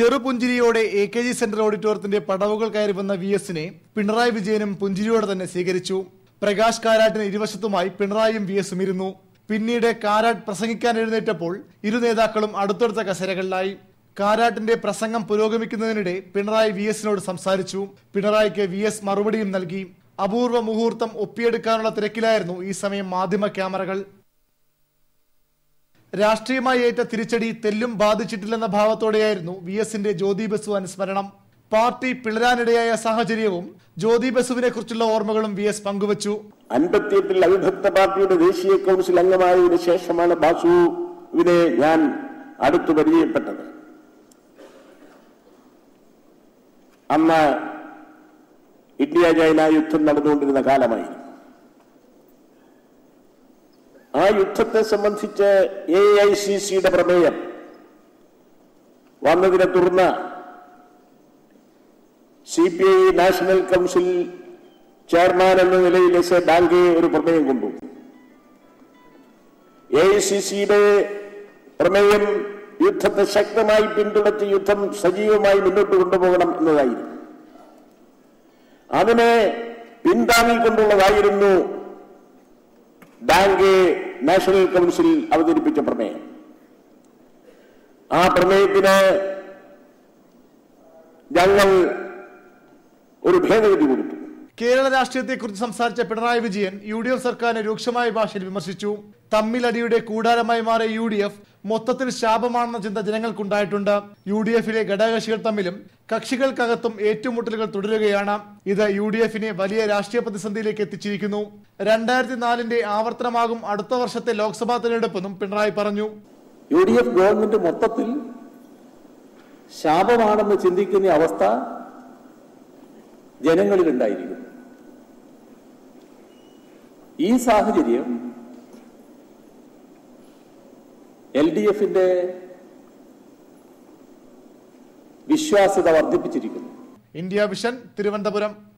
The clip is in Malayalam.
ചെറുപുഞ്ചിരിയോടെ എ കെ ജി സെന്റർ ഓഡിറ്റോറിയത്തിന്റെ പടവുകൾ കയറി വന്ന വി എസിനെ പിണറായി വിജയനും പുഞ്ചിരിയോടെ തന്നെ സ്വീകരിച്ചു. പ്രകാശ് കാരാട്ടിന് ഇരുവശത്തുമായി പിണറായിയും വി എസും ഇരുന്നു. പിന്നീട് കാരാട്ട് പ്രസംഗിക്കാൻ എഴുന്നേറ്റപ്പോൾ ഇരു നേതാക്കളും അടുത്തടുത്ത കസേരകളിലായി. കാരാട്ടിന്റെ പ്രസംഗം പുരോഗമിക്കുന്നതിനിടെ പിണറായി വി എസിനോട് സംസാരിച്ചു. പിണറായിക്ക് വി എസ് മറുപടിയും നൽകി. അപൂർവ മുഹൂർത്തം ഒപ്പിയെടുക്കാനുള്ള തിരക്കിലായിരുന്നു ഈ സമയം മാധ്യമ ക്യാമറകൾ. രാഷ്ട്രീയമായി ഏറ്റ തിരിച്ചടി തെല്ലും ബാധിച്ചിട്ടില്ലെന്ന ഭാവത്തോടെയായിരുന്നു വി എസിന്റെ ജ്യോതി ബസു അനുസ്മരണം പാർട്ടി പിളരാനിടയായ സാഹചര്യവും ജ്യോതി ബസുവിനെ കുറിച്ചുള്ള ഓർമ്മകളും വി എസ് പങ്കുവച്ചു. അൻപത്തിയെട്ടിൽ അവിഭക്ത പാർട്ടിയുടെ ദേശീയ കൗൺസിൽ അംഗമായതിനു ശേഷമാണ് ബാസുവിനെ ഞാൻ അടുത്തു പരിചയപ്പെട്ടത്. അന്ന് ഇന്ത്യ ചൈന യുദ്ധം നടന്നുകൊണ്ടിരുന്ന കാലമായിരുന്നു. ആ യുദ്ധത്തെ സംബന്ധിച്ച് എ ഐ സി സിയുടെ പ്രമേയം വന്നതിനെ തുടർന്ന് C P I national council chairman എന്ന നിലയിൽ എസ് എ ഡാൽഗെ ഒരു പ്രമേയം കൊണ്ടു. എ ഐ സി സിയുടെ പ്രമേയം യുദ്ധത്തെ ശക്തമായി പിന്തുണച്ച് യുദ്ധം സജീവമായി മുന്നോട്ട് കൊണ്ടുപോകണം എന്നതായിരുന്നു. അതിനെ പിന്താങ്ങിക്കൊണ്ടുള്ളതായിരുന്നു ഡാങ്കെ നാഷണൽ കൗൺസിൽ അവതരിപ്പിച്ച പ്രമേയം ആ പ്രമേയത്തിന് ഞങ്ങൾ ഒരു ഭേദഗതി കൊടുത്തു. കേരള രാഷ്ട്രീയത്തെക്കുറിച്ച് സംസാരിച്ച Pinarayi Vijayan U D F സർക്കാരിനെ രൂക്ഷമായ ഭാഷയിൽ വിമർശിച്ചു. തമ്മിലടിയുടെ കൂടാരമായി മാറിയ യു ഡി എഫ് മൊത്തത്തിൽ ശാപമാണെന്ന ചിന്ത ജനങ്ങൾക്കുണ്ടായിട്ടുണ്ട്. യു ഡി എഫിലെ ഘടകകക്ഷികൾ തമ്മിലും കക്ഷികൾക്കകത്തും ഏറ്റുമുട്ടലുകൾ തുടരുകയാണ്. ഇത് യു ഡി എഫിനെ വലിയ രാഷ്ട്രീയ പ്രതിസന്ധിയിലേക്ക് എത്തിച്ചിരിക്കുന്നു. രണ്ടായിരത്തി നാലിന്റെ ആവർത്തനമാകും അടുത്ത വർഷത്തെ ലോക്സഭാ തെരഞ്ഞെടുപ്പെന്നും പിണറായി പറഞ്ഞു. യു ഡി എഫ് ഗവൺമെന്റ് മൊത്തത്തിൽ ശാപമാണെന്ന് ചിന്തിക്കുന്ന അവസ്ഥ ജനങ്ങളിലുണ്ടായിരിക്കും ഈ സാഹചര്യം എൽ ഡി എഫിന്റെ വിശ്വാസ്യത വർദ്ധിപ്പിച്ചിരിക്കുന്നു. India vision Thiruvananthapuram.